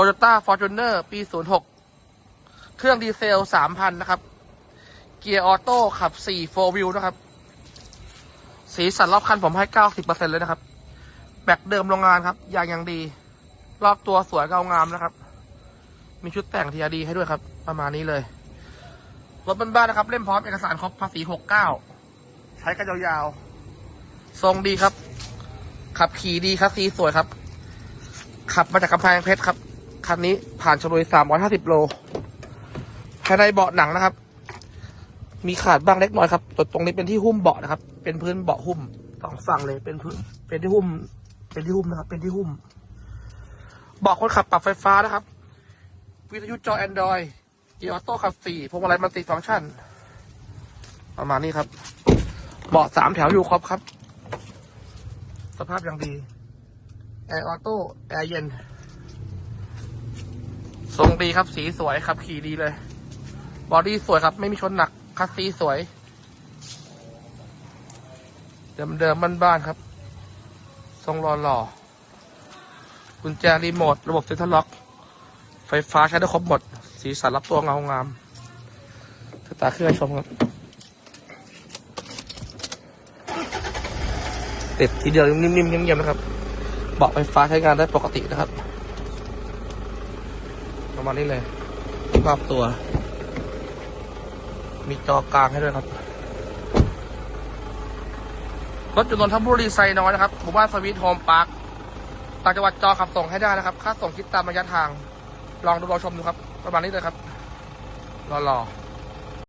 Toyota Fortuner ปี 06 เครื่องดีเซล 3,000 นะครับ เกียร์ออโต้ขับ 4 4 wheel นะครับ สีสันรอบคันผมให้ 90%เลยนะครับ แบกเดิมโรงงานครับ ยางยังดี รอบตัวสวยเงางามนะครับ มีชุดแต่งทีดีให้ด้วยครับ ประมาณนี้เลย รถบ้านๆนะครับ เล่มพร้อมเอกสารครบภาษี 69 ใช้กันยาวๆ ทรงดีครับ ขับขี่ดีครับสีสวยครับ ขับมาจากกำแพงเพชรครับ คันนี้ผ่านชลบุรี350 โล ภายในเบาะหนังนะครับ มีขาดบ้างเล็กน้อยครับตรงตรงนี้เป็นที่หุ้มเบาะนะครับ เป็นพื้นเบาะหุ้มสองฝั่งเลย เป็นพื้น เป็นที่หุ้ม เป็นที่หุ้มนะครับ เป็นที่หุ้ม เบาะคนขับปรับไฟฟ้านะครับ วิทยุจอ Android เกียร์ออโต้ขับสี่พวงมาลัยมัลติฟังก์ชัน ประมาณนี้ครับ เบาะสามแถวอยู่ครบครับ สภาพยังดี แอร์ออโต้ แอร์เย็น ทรงดีครับสีสวยครับ ขี่ดีเลย บอดี้สวยครับ ไม่มีชนหนักคัสซีสวยเดิมเดิมๆบ้านๆครับ ทรงหล่อๆกุญแจรีโมท ระบบเซ็นทรัลล็อก ไฟฟ้าใช้ได้ครบหมด สีสันรับตัวเงางามสตาร์เครื่องให้ชมครับ ติดทีเดียวนิ่มๆเงียบๆนะครับ เบาะไฟฟ้าใช้งานได้ปกตินะครับ ประมาณนี้เลยรอบตัว มีจอกลางให้ด้วยครับ รถจุนนทบุรีไซน้อยนะครับหมู่บ้านสวีทโฮมพาร์คต่างจังหวัดจอขับส่งให้ได้นะครับ ค่าส่งคิดตามระยะทาง ลองดูลองชมดูครับ ประมาณนี้เลยครับรอรอ